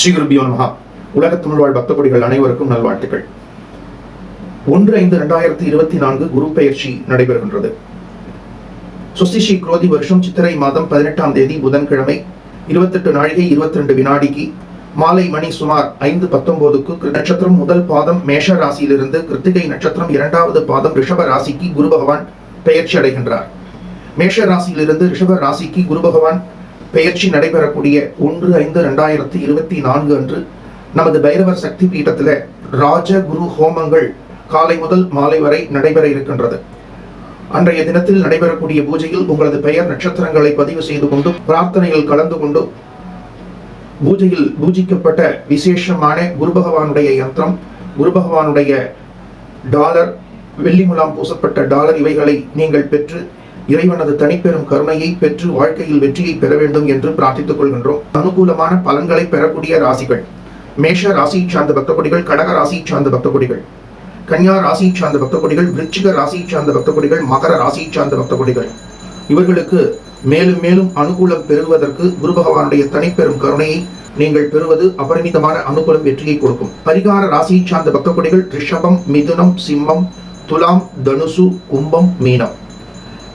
ஸ்ரீ குருபியோ நமஹா உலக தமிழ் வாழ் பக்த கொடிகள் அனைவருக்கும் நல்வாழ்த்துக்கள். ஒன்று ஐந்து இரண்டாயிரத்தி இருபத்தி நான்கு குரு பெயர்ச்சி நடைபெறுகின்றது. சுஸ்தி ஸ்ரீ குரோதி வருஷம் சித்திரை மாதம் பதினெட்டாம் தேதி புதன்கிழமை இருபத்தெட்டு நாழிகை இருபத்தி ரெண்டு வினாடிக்கு மாலை மணி சுமார் ஐந்து பத்தொன்பதுக்கு நட்சத்திரம் முதல் பாதம் மேஷ ராசியிலிருந்து கிருத்திகை நட்சத்திரம் இரண்டாவது பாதம் ரிஷப ராசிக்கு குரு பகவான் பெயர்ச்சி அடைகின்றார். மேஷ ராசியிலிருந்து ரிஷப ராசிக்கு குரு பகவான் பெயர்ச்சி நடைபெறக்கூடிய ஒன்று ஐந்து ரெண்டாயிரத்தி இருபத்தி நான்கு அன்று நமது பைரவர் சக்தி பீഠத்தில் ராஜ குரு ஹோமங்கள் காலை முதல் மாலை வரை நடைபெற இருக்கின்றது. அன்றைய தினத்தில் நடைபெறக்கூடிய பூஜையில் உங்களது பெயர் நட்சத்திரங்களை பதிவு செய்து கொண்டு பிரார்த்தனையில் கலந்து கொண்டு பூஜையில் பூஜிக்கப்பட்ட விசேஷமான குரு பகவானுடைய யந்திரம் குரு பகவானுடைய டாலர் வெள்ளி முலாம் பூசப்பட்ட டாலர் இவைகளை நீங்கள் பெற்று இறைவனது தனிப்பெரும் கருணையை பெற்று வாழ்க்கையில் வெற்றியை பெற வேண்டும் என்று பிரார்த்தித்துக் கொள்கின்றோம். அனுகூலமான பலன்களை பெறக்கூடிய ராசிகள். மேஷ ராசி சார்ந்த பக்த கொடிகள் கடக ராசி சார்ந்த பக்த கொடிகள் கன்னியா ராசி சார்ந்த பக்தகொடிகள் விருச்சிக ராசி சார்ந்த பக்த கொடிகள் மகர ராசி சார்ந்த பக்த கொடிகள் இவர்களுக்கு மேலும் மேலும் அனுகூலம் பெறுவதற்கு குரு பகவானுடைய தனிப்பெரும் கருணையை நீங்கள் பெறுவது அபரிமிதமான அனுகூலம் வெற்றியை கொடுக்கும். பரிகார ராசி சார்ந்த பக்த கொடிகள் ரிஷபம் மிதுனம் சிம்மம் துலாம் தனுசு கும்பம் மீனம்.